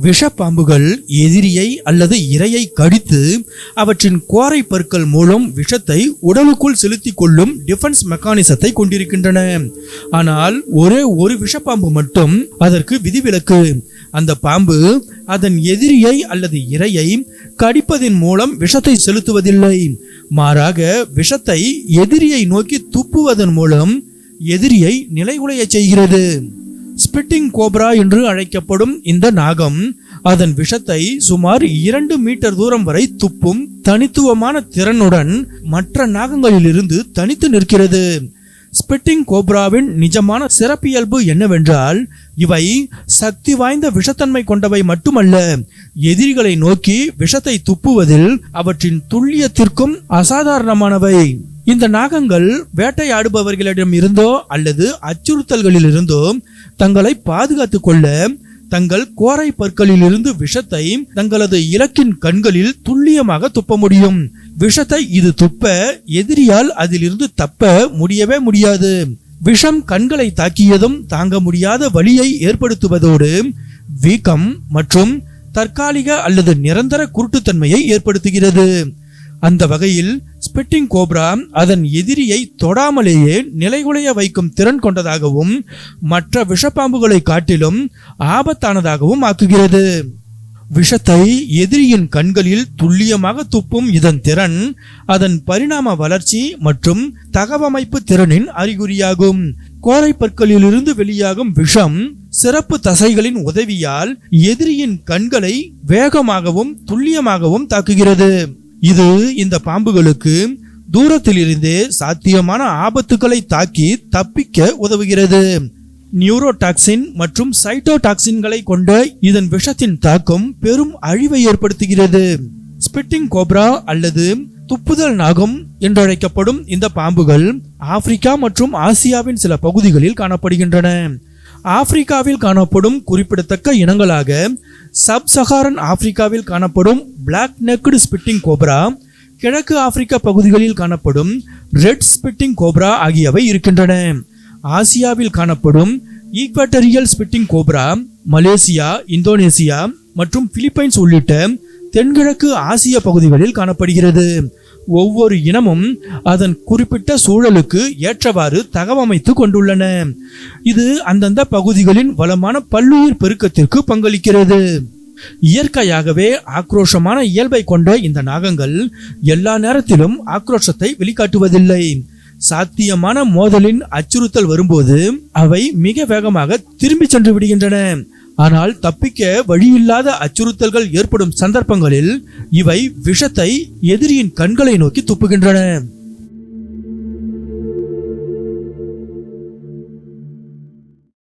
விஷப்பாம்புகள் எதிரியை அல்லது இரையை கடித்து அவற்றின் கோரை பற்கள் மூலம் விஷத்தை உடலுக்குள் செலுத்திக் கொள்ளும் டிஃபென்ஸ் மெக்கானிசத்தை கொண்டிருக்கின்றன. ஆனால் ஒரே ஒரு விஷப்பாம்பு மட்டும் அதற்கு விதிவிலக்கு. அந்த பாம்பு அதன் எதிரியை அல்லது இரையை கடிப்பதின் மூலம் விஷத்தை செலுத்துவதில்லை. மாறாக விஷத்தை எதிரியை நோக்கி துப்புவதன் மூலம் எதிரியை நிலைகுலைய செய்கிறது. ஸ்பிட்டிங் கோப்ரா என்று அழைக்கப்படும் இந்த நாகம் அதன் விஷத்தை சுமார் இரண்டு மீட்டர் தூரம் வரை துப்பும் தனித்துவமான திறனுடன் மற்ற நாகங்களிலிருந்து தனித்து நிற்கிறது. ஸ்பிட்டிங் கோப்ராவின் நிஜமான சிறப்பியல்பு என்னவென்றால் இவை சக்தி வாய்ந்த விஷத்தன்மை கொண்டவை மட்டுமல்ல எதிரிகளை நோக்கி விஷத்தை துப்புவதில் அவற்றின் துல்லியத்திற்கும் அசாதாரணமானவை. இந்த நாகங்கள் வேட்டையாடுபவர்களிடம் இருந்தோ அல்லது அச்சுறுத்தல்களில் இருந்தோ தங்களை பாதுகாத்து கொள்ள தங்கள் கோரை பற்களிலிருந்து விஷத்தை தங்களது இலக்கின் கண்களில் துல்லியமாக துப்ப முடியும். விஷத்தை இது துப்ப எதிரியால் அதிலிருந்து தப்ப முடியவே முடியாது. விஷம் கண்களை தாக்கியதும் தாங்க முடியாத வழியை ஏற்படுத்துவதோடு வீக்கம் மற்றும் தற்காலிக அல்லது நிரந்தர குருட்டுத்தன்மையை ஏற்படுத்துகிறது. அந்த வகையில் ஸ்பிட்டிங் கோப்ரா அதன் எதிரியை தொடாமலேயே நிலைகுலைய வைக்கும் திறன் கொண்டதாகவும் மற்ற விஷப்பாம்புகளை காட்டிலும் ஆபத்தானதாகவும் ஆக்குகிறது. விஷத்தை எதிரியின் கண்களில் துல்லியமாக துப்பும் இதன் திறன் அதன் பரிணாம வளர்ச்சி மற்றும் தகவமைப்பு திறனின் அறிகுறியாகும். கோரை பற்களிலிருந்து வெளியாகும் விஷம் சிறப்பு தசைகளின் உதவியால் எதிரியின் கண்களை வேகமாகவும் துல்லியமாகவும் தாக்குகிறது. இது இந்த பாம்புகளுக்கு தூரத்திலிருந்தே சாத்தியமான ஆபத்துக்களை தாக்கி தப்பிக்க உதவுகிறது. நியூரோடாக்சின் மற்றும் சைட்டோடாக்சின்களை கொண்ட இதன் விஷத்தின் தாக்கம் பெரும் அழிவை ஏற்படுத்துகிறது. ஸ்பிட்டிங் கோப்ரா அல்லது துப்புதல் நாகம் என்றழைக்கப்படும் இந்த பாம்புகள் ஆப்பிரிக்கா மற்றும் ஆசியாவின் சில பகுதிகளில் காணப்படுகின்றன. ஆப்பிரிக்காவில் காணப்படும் குறிப்பிடத்தக்க இனங்களாக சப் சஹாரன் ஆப்பிரிக்காவில் காணப்படும் பிளாக் நெக்டு ஸ்பிட்டிங் கோப்ரா கிழக்கு ஆப்பிரிக்கா பகுதிகளில் காணப்படும் ரெட் ஸ்பிட்டிங் கோப்ரா ஆகியவை இருக்கின்றன. ஆசியாவில் காணப்படும் equatorial spitting cobra Malaysia Indonesia மற்றும் பிலிப்பைன்ஸ் உள்ளிட்ட தென்கிழக்கு ஆசிய பகுதிகளில் காணப்படுகிறது. ஒவ்வொரு இனமும் அதன் குறிப்பிட்ட சூழலுக்கு ஏற்றவாறு தகவமைத்து கொண்டுள்ளன. இது அந்தந்த பகுதிகளின் வளமான பல்லுயிர் பெருக்கத்திற்கு பங்களிக்கிறது. இயற்கையாகவே ஆக்ரோஷமான இயல்பை கொண்ட இந்த நாகங்கள் எல்லா நேரத்திலும் ஆக்ரோஷத்தை வெளிக்காட்டுவதில்லை. சாத்தியமான மோதலின் அச்சுறுத்தல் வரும்போது அவை மிக வேகமாக திரும்பி சென்று விடுகின்றன. ஆனால் தப்பிக்க வழியில்லாத அச்சுறுத்தல்கள் ஏற்படும் சந்தர்ப்பங்களில் இவை விஷத்தை எதிரியின் கண்களை நோக்கி துப்புகின்றன.